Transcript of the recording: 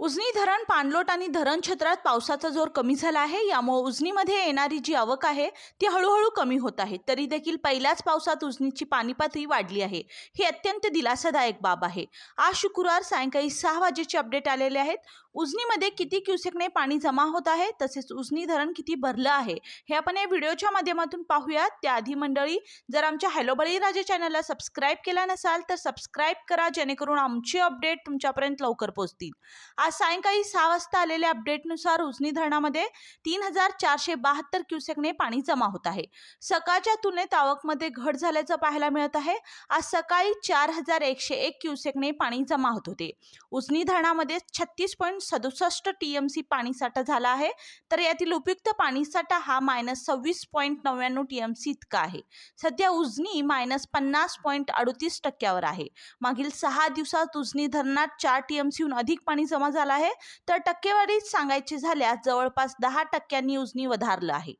उजनी धरण पाणलोट आणि धरण क्षेत्रात पावसाचा जोर कमी झाला आहे. यामुळे उजनीमध्ये येणारी जी आवक आहे ती हळूहळू कमी होत आहे. तरी देखील पहिल्याच पावसात उजनीची पाणी पातळी वाढली आहे. ही अत्यंत दिलासादायक बाब आहे. आज शुक्रवार सायंकाळी सहा वाजेचे अपडेट आलेले आहेत. उजनीमध्ये किती क्युसेकने पाणी जमा होत आहे तसेच उजनी धरण किती भरलं आहे हे आपण या व्हिडिओच्या माध्यमातून पाहूयात. त्याआधी मंडळी जर आमच्या हॅलो बळीराजे चॅनलला सबस्क्राईब केला नसाल तर सबस्क्राईब करा जेणेकरून आमचे अपडेट तुमच्यापर्यंत लवकर पोहोचतील. आज सायंकाळी सहा वाजता आलेल्या अपडेटनुसार उजनी धरणामध्ये तीन हजार चारशे बहात्तर क्युसेकने पाणी जमा होत आहे. सकाळच्या तुलनेत आवकमध्ये घट झाल्याचं पाहायला मिळत आहे. आज सकाळी चार हजार एकशे एक क्युसेकने पाणी जमा होत होते. उजनी धरणामध्ये छत्तीस पॉईंट सदुसष्ट टी एम सी पाणीसाठा झाला आहे. तर यातील उपयुक्त पाणीसाठा हा मायनस सव्वीस पॉईंट नव्याण्णव टी एम सी इतका आहे. सध्या उजनी मायनस पन्नास पॉईंट अडतीस टक्क्यावर आहे. मागील सहा दिवसात उजनी धरणात चार टी एम सीहून अधिक पाणी जमा झालं आहे. तर टक्केवारी सांगायचे झाल्यास जवळपास दहा टक्क्यांनी उजनी वधारलं आहे.